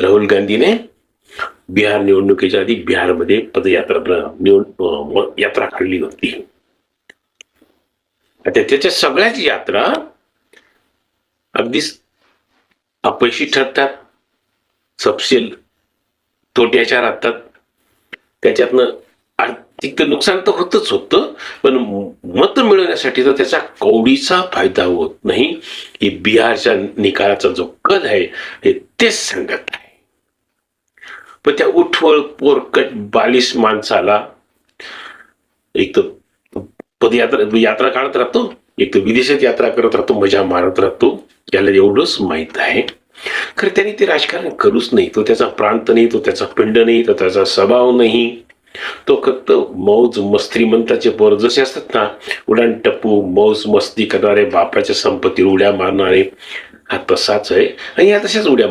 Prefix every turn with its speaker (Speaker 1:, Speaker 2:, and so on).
Speaker 1: राहुल गांधीने बिहार निवडणुकीच्या आधी बिहारमध्ये पदयात्रा निवड यात्रा काढली होती. आता त्याच्या सगळ्याच यात्रा अगदीच अपयशी ठरतात. सपशेल तोट्याच्या राहतात. त्याच्यातनं आर्थिक तर नुकसान तर होतच होतं पण मत मिळवण्यासाठी तर त्याचा कवडीचा फायदा होत नाही. की बिहारच्या निकालाचा जो कल आहे हे तेच सांगत आहे. पण त्या उठवळ पोरकट बालिश माणसाला एक तर पदयात्रा यात्रा काढत राहतो एक तर विदेशात यात्रा करत राहतो मजा मारत राहतो. याला एवढंच माहीत आहे. खरं त्याने ते राजकारण करूच नाही. तो त्याचा प्रांत नाही तो त्याचा पिंड नाही तो त्याचा स्वभाव नाही. तो फक्त मौज मस्त्रीमंताचे पोर जसे असतात ना उडान टप्पू मौज मस्ती करणारे बापाच्या संपत्तीवर उड्या मारणारे हा तसाच आहे. आणि या तशाच उड्या